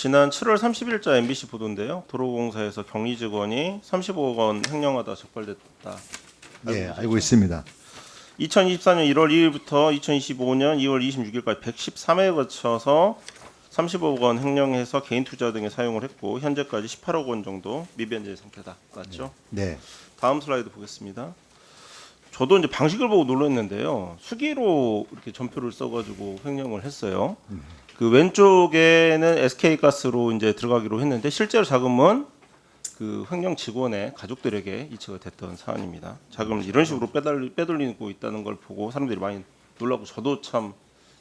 지난 7월 30일자 MBC 보도인데요. 도로공사에서 경리 직원이 35억 원 횡령하다 적발됐다. 예, 알고 있습니다. 2024년 1월 2일부터 2025년 2월 26일까지 113회에 거쳐서 35억 원 횡령해서 개인 투자 등에 사용을 했고 현재까지 18억 원 정도 미변제 상태다. 맞죠? 네. 다음 슬라이드 보겠습니다. 저도 이제 방식을 보고 놀랐는데요. 수기로 이렇게 전표를 써가지고 횡령을 했어요. 그 왼쪽에는 SK 가스로 이제 들어가기로 했는데 실제로 자금은 그 횡령 직원의 가족들에게 이체가 됐던 사안입니다. 자금을 이런 식으로 빼돌리, 빼돌리고 있다는 걸 보고 사람들이 많이 놀라고 저도 참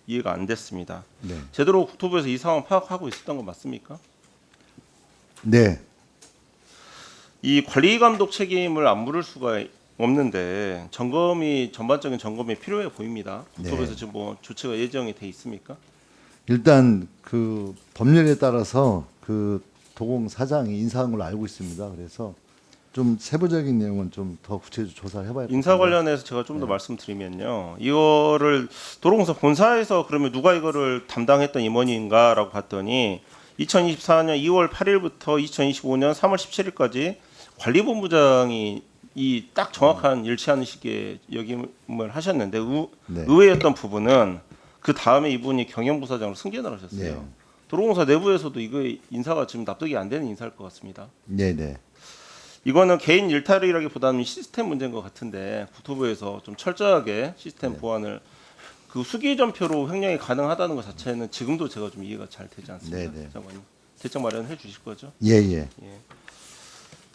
이해가 안 됐습니다. 네. 제대로 국토부에서 이 상황 파악하고 있었던 거 맞습니까? 네. 이 관리 감독 책임을 안 물을 수가 없는데 점검이 전반적인 점검이 필요해 보입니다. 국토부에서 네. 지금 뭐 조치가 예정이 돼 있습니까? 일단 그 법률에 따라서 그 도공 사장이 인사한 걸로 알고 있습니다. 그래서 좀 세부적인 내용은 좀 더 구체적으로 조사를 해봐야 될 인사 것 같아요. 관련해서 제가 좀 더 말씀드리면요. 이거를 도로공사 본사에서 그러면 누가 이거를 담당했던 임원인가라고 봤더니 2024년 2월 8일부터 2025년 3월 17일까지 관리본부장이 이 딱 정확한 일치하는 시기에 역임을 하셨는데 의, 네. 의외였던 부분은 그 다음에 이분이 경영부사장으로 승진을 하셨어요. 네. 도로공사 내부에서도 이거 인사가 지금 납득이 안 되는 인사일 것 같습니다. 네, 네. 이거는 개인 일탈이라기보다는 시스템 문제인 것 같은데 국토부에서 좀 철저하게 시스템 네. 보완을 그 수기 전표로 횡령이 가능하다는 것 자체는 지금도 제가 좀 이해가 잘 되지 않습니다. 네, 네. 장관님 대책 마련해 주실 거죠? 예, 예.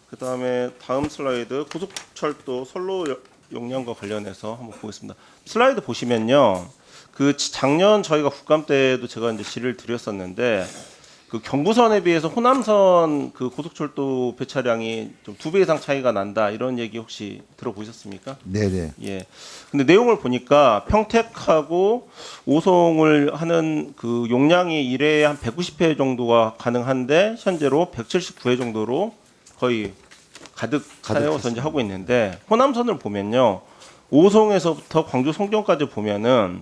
그 다음에 다음 슬라이드 고속철도 선로 여- 용량과 관련해서 한번 보겠습니다. 슬라이드 보시면요, 그 지- 작년 저희가 국감 때도 제가 이제 질의를 드렸었는데 그 경부선에 비해서 호남선 그 고속철도 배차량이 좀 두 배 이상 차이가 난다 이런 얘기 혹시 들어보셨습니까? 네, 네. 예. 근데 내용을 보니까 평택하고 오송을 하는 그 용량이 일회에 한 190회 정도가 가능한데 현재로 179회 정도로 거의 가득 차여서 이제 하고 있는데 호남선을 보면요. 오송에서부터 광주 송정까지 보면은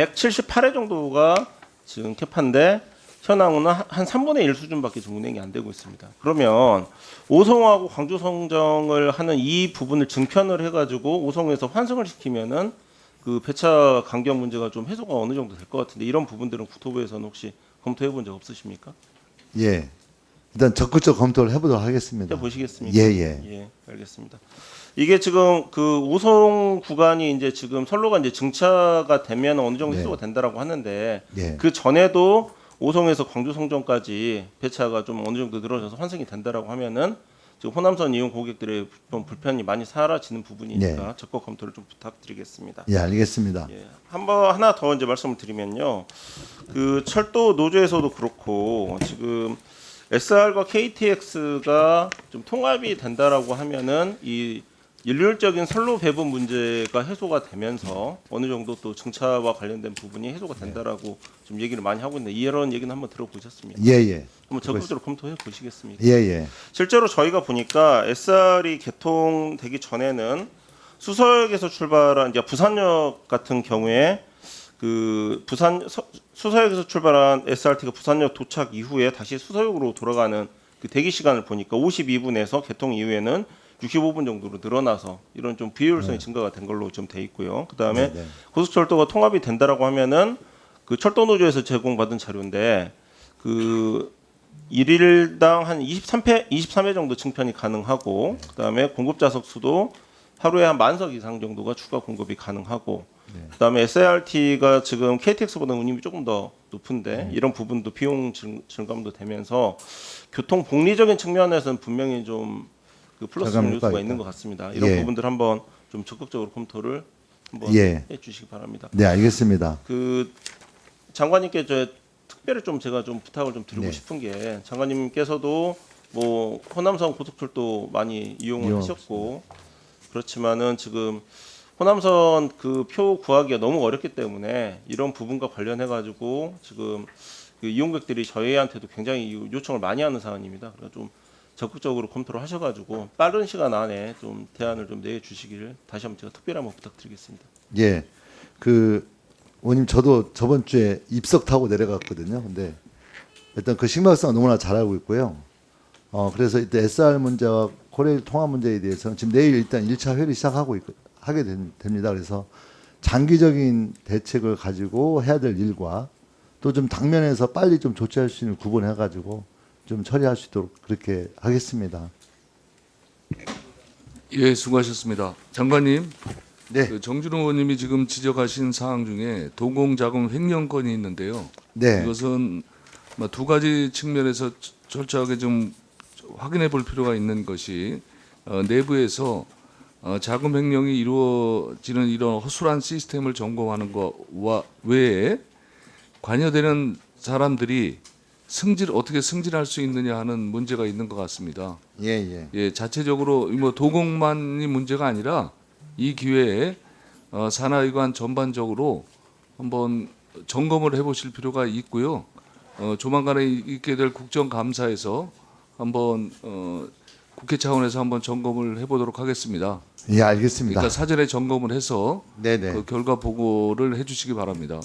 178회 정도가 지금 캐파인데 현황은 한- 한 3분의 1 수준밖에 운행이 안 되고 있습니다. 그러면 오송하고 광주 송정을 하는 이 부분을 증편을 해가지고 오송에서 환승을 시키면은 그 배차 간격 문제가 좀 해소가 어느 정도 될 것 같은데 이런 부분들은 국토부에서는 혹시 검토해 본 적 없으십니까? 예. 일단 적극적 검토를 해보도록 하겠습니다. 해 보시겠습니까? 예, 예. 예, 알겠습니다. 이게 지금 그 오송 구간이 이제 지금 선로가 이제 증차가 되면 어느 정도 네. 해소가 된다라고 하는데 예. 그 전에도 오송에서 광주 송정까지 배차가 좀 어느 정도 늘어져서 환승이 된다라고 하면은 지금 호남선 이용 고객들의 좀 불편이 많이 사라지는 부분이니까 네. 적극 검토를 좀 부탁드리겠습니다. 예, 알겠습니다. 예, 한번 하나 더 이제 말씀을 드리면요. 그 철도 노조에서도 그렇고 지금 SR과 KTX가 좀 통합이 된다라고 하면은 이 일률적인 선로 배분 문제가 해소가 되면서 어느 정도 또 증차와 관련된 부분이 해소가 된다라고 좀 얘기를 많이 하고 있는데 이런 얘기는 한번 들어보셨습니까? 예, 예. 한번 적극적으로 검토해 보시겠습니까? 예, 예. 실제로 저희가 보니까 SR이 개통되기 전에는 수서역에서 출발한 이제 부산역 같은 경우에 그 부산 서- 수서역에서 출발한 SRT가 부산역 도착 이후에 다시 수서역으로 돌아가는 그 대기 시간을 보니까 52분에서 개통 이후에는 65분 정도로 늘어나서 이런 좀 비효율성이 증가가 된 걸로 좀 돼 있고요. 그다음에 네, 네. 고속철도가 통합이 된다라고 하면은 그 철도 노조에서 제공받은 자료인데 그 일일당 한 23회 23회 정도 증편이 가능하고 그다음에 공급 좌석 수도 하루에 한 만석 이상 정도가 추가 공급이 가능하고 그다음에 SART가 지금 KTX보다 운임이 조금 더 높은데 이런 부분도 비용 증, 증감도 되면서 교통 복리적인 측면에서는 분명히 좀 그 플러스 요소가 있는. 것 같습니다. 이런 예. 부분들 한번 좀 적극적으로 검토를 한번 예. 해 주시기 바랍니다. 네, 알겠습니다. 그 장관님께 저 특별히 좀 제가 좀 부탁을 좀 드리고 네. 싶은 게 장관님께서도 뭐 호남선 고속철도 많이 이용을 이용하고 하셨고 그렇지만은 지금 호남선 그 표 구하기가 너무 어렵기 때문에 이런 부분과 관련해 가지고 지금 그 이용객들이 저희한테도 굉장히 요- 요청을 많이 하는 사안입니다. 그래서 좀 적극적으로 검토를 하셔가지고 빠른 시간 안에 좀 대안을 좀 내주시기를 다시 한번 제가 특별히 한번 부탁드리겠습니다. 예. 그 원님 저도 저번 주에 입석 타고 내려갔거든요. 근데 일단 그 심각성 너무나 잘 알고 있고요. 어 그래서 이때 SR 문제와 코레일 통합 문제에 대해서는 지금 내일 일단 1차 회의 시작하고 있, 하게 된- 됩니다. 그래서 장기적인 대책을 가지고 해야 될 일과 또 좀 당면에서 빨리 좀 조치할 수 있는 구분해 가지고 좀 처리할 수 있도록 그렇게 하겠습니다. 예, 수고하셨습니다. 장관님, 네, 그 정준호 의원님이 지금 지적하신 사항 중에 도공자금 횡령건이 있는데요. 네, 이것은 뭐두 가지 측면에서 철저하게 좀 확인해 볼 필요가 있는 것이 어, 내부에서 어, 자금 횡령이 이루어지는 이런 허술한 시스템을 점검하는 것과 외에 관여되는 사람들이 승질 어떻게 승진할 수 있느냐 하는 문제가 있는 것 같습니다. 예, 예, 예, 자체적으로 뭐 도공만이 문제가 아니라 이 기회에 어, 산하기관 전반적으로 한번 점검을 해보실 필요가 있고요. 어, 조만간에 있게 될 국정감사에서 한번 어, 국회 차원에서 한번 점검을 해보도록 하겠습니다. 예, 알겠습니다. 그러니까 사전에 점검을 해서 네, 네. 그 결과 보고를 해주시기 바랍니다.